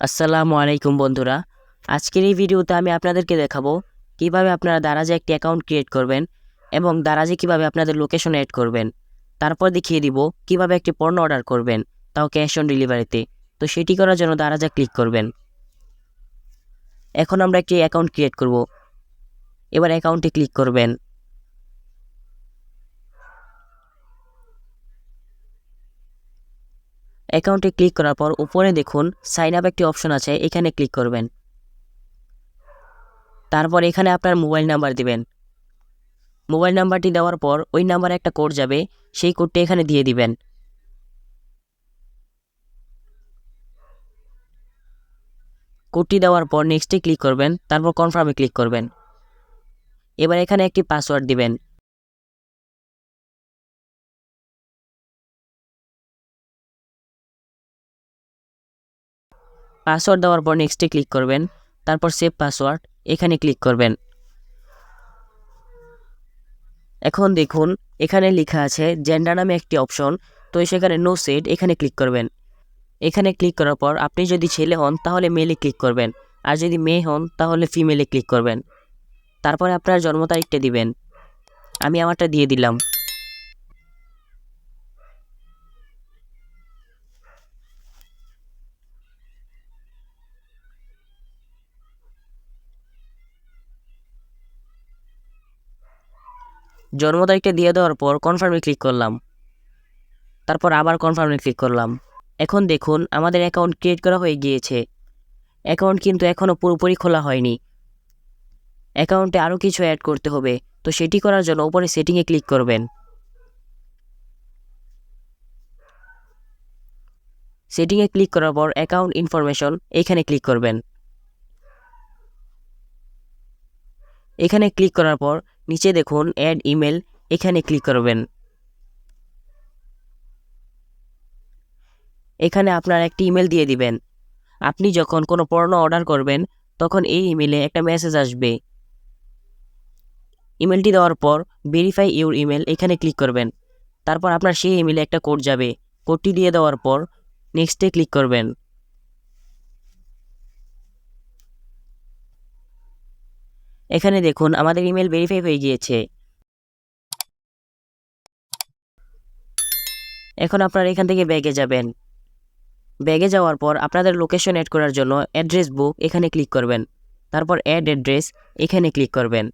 আসসালামু আলাইকুম বন্ধুরা। আজকের এই ভিডিওতে আমি আপনাদেরকে দেখাবো কীভাবে আপনারা দারাজে একটি অ্যাকাউন্ট ক্রিয়েট করবেন এবং দারাজে কীভাবে আপনাদের লোকেশন অ্যাড করবেন। তারপর দেখিয়ে দিব কীভাবে একটি পণ্য অর্ডার করবেন, তাও ক্যাশ অন ডেলিভারিতে। তো সেটি করার জন্য দারাজা ক্লিক করবেন। এখন আমরা একটি অ্যাকাউন্ট ক্রিয়েট করব। এবার অ্যাকাউন্টে ক্লিক করবেন। অ্যাকাউন্টে ক্লিক করার পর উপরে দেখুন, সাইন আপ একটি অপশন আছে, এখানে ক্লিক করবেন। তারপর এখানে আপনার মোবাইল নাম্বার দিবেন। মোবাইল নাম্বারটি দেওয়ার পর ওই নাম্বারে একটা কোড যাবে, সেই কোডটি এখানে দিয়ে দিবেন। কোডটি দেওয়ার পর নেক্সটে ক্লিক করবেন, তারপর কনফার্মে ক্লিক করবেন। এবার এখানে একটি পাসওয়ার্ড দিবেন। পাসওয়ার্ড দেওয়ার পর নেক্সটে ক্লিক করবেন। তারপর সেভ পাসওয়ার্ড এখানে ক্লিক করবেন। এখন দেখুন, এখানে লেখা আছে জেন্ডার নামে একটি অপশন তো সেখানে নো সেট এখানে ক্লিক করবেন। এখানে ক্লিক করার পর আপনি যদি ছেলে হন, তাহলে মেলে ক্লিক করবেন। আর যদি মেয়ে হন, তাহলে ফিমেলে ক্লিক করবেন। তারপরে আপনার জন্ম তারিখটা দিবেন। আমি আমারটা দিয়ে দিলাম। জন্ম তারিখটা দিয়ে দেওয়ার পর কনফার্মে ক্লিক করলাম। তারপর আবার কনফার্মে ক্লিক করলাম। এখন দেখুন, আমাদের অ্যাকাউন্ট ক্রিয়েট করা হয়ে গিয়েছে। অ্যাকাউন্ট কিন্তু এখনও পুরোপুরি খোলা হয়নি। অ্যাকাউন্টে আরও কিছু অ্যাড করতে হবে, তো সেটি করার জন্য ওপরে সেটিংয়ে ক্লিক করবেন। সেটিংয়ে ক্লিক করার পর অ্যাকাউন্ট ইনফরমেশন এখানে ক্লিক করবেন। এখানে ক্লিক করার পর নিচে দেখুন অ্যাড ইমেল এখানে ক্লিক করবেন। এখানে আপনার একটি ইমেল দিয়ে দিবেন। আপনি যখন কোনো পণ্য অর্ডার করবেন, তখন এই ইমেলে একটা মেসেজ আসবে। ইমেলটি দেওয়ার পর ভেরিফাই ইউর ইমেল এখানে ক্লিক করবেন। তারপর আপনার সেই ইমেলে একটা কোড যাবে। কোডটি দিয়ে দেওয়ার পর নেক্সটে ক্লিক করবেন। এখানে দেখুন, আমাদের ইমেল ভেরিফাই হয়ে গিয়েছে। এখন আপনারা এখান থেকে ব্যাগে যাবেন। ব্যাগে যাওয়ার পর আপনাদের লোকেশন অ্যাড করার জন্য অ্যাড্রেস বুক এখানে ক্লিক করবেন। তারপর অ্যাড অ্যাড্রেস এখানে ক্লিক করবেন।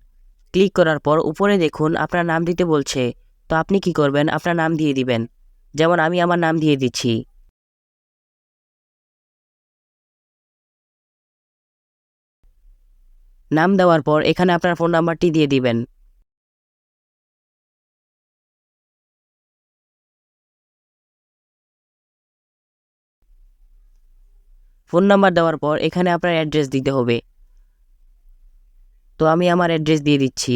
ক্লিক করার পর উপরে দেখুন, আপনার নাম দিতে বলছে। তো আপনি কি করবেন? আপনার নাম দিয়ে দিবেন। যেমন আমি আমার নাম দিয়ে দিচ্ছি। নাম দেওয়ার পর এখানে আপনার ফোন নাম্বারটি দিয়ে দিবেন। ফোন নাম্বার দেওয়ার পর এখানে আপনার অ্যাড্রেস দিতে হবে। তো আমি আমার অ্যাড্রেস দিয়ে দিচ্ছি।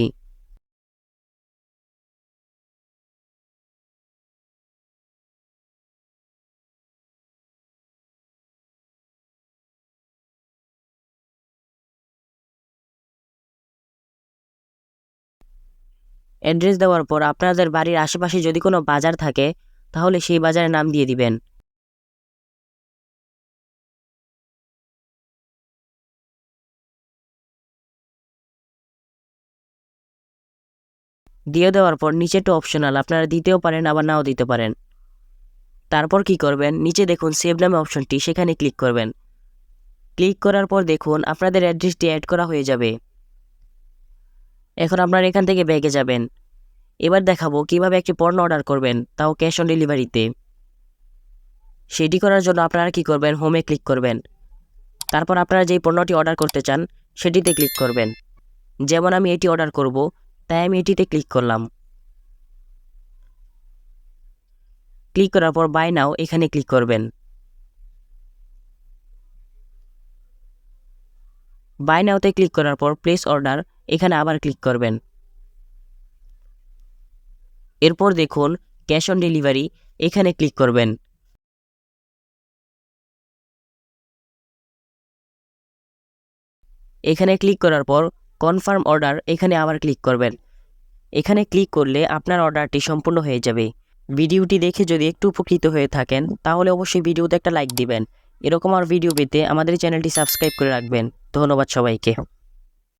অ্যাড্রেস দেওয়ার পর আপনাদের বাড়ির আশেপাশে যদি কোনো বাজার থাকে, তাহলে সেই বাজারের নাম দিয়ে দিবেন। দিয়ে দেওয়ার পর নিচে নিচেটা অপশনাল আপনারা দিতেও পারেন, আবার নাও দিতে পারেন। তারপর কি করবেন? নিচে দেখুন সেভ নামে অপশনটি সেখানে ক্লিক করবেন। ক্লিক করার পর দেখুন, আপনাদের অ্যাড্রেসটি অ্যাড করা হয়ে যাবে। এখন আপনারা এখান থেকে ব্যাগে যাবেন। এবার দেখাবো কীভাবে একটি পণ্য অর্ডার করবেন, তাও ক্যাশ অন ডেলিভারিতে। সেটি করার জন্য আপনারা কি করবেন, হোমে ক্লিক করবেন। তারপর আপনারা যেই পণ্যটি অর্ডার করতে চান, সেটিতে ক্লিক করবেন। যেমন আমি এটি অর্ডার করব, তাই আমি এটিতে ক্লিক করলাম। ক্লিক করার পর বাই নাও এখানে ক্লিক করবেন। বাই নাওতে ক্লিক করার পর প্লেস অর্ডার, এখানে আবার ক্লিক করবেন। এরপর দেখুন, ক্যাশ অন ডেলিভারি, এখানে ক্লিক করবেন। এখানে ক্লিক করার পর কনফার্ম অর্ডার, এখানে আবার ক্লিক করবেন। এখানে ক্লিক করলে আপনার অর্ডারটি সম্পূর্ণ হয়ে যাবে। ভিডিওটি দেখে যদি একটু উপকৃত হয়ে থাকেন, তাহলে অবশ্যই ভিডিওতে একটা লাইক দিবেন। এরকম আর ভিডিও পেতে আমাদের চ্যানেলটি সাবস্ক্রাইব করে রাখবেন। ধন্যবাদ সবাইকে।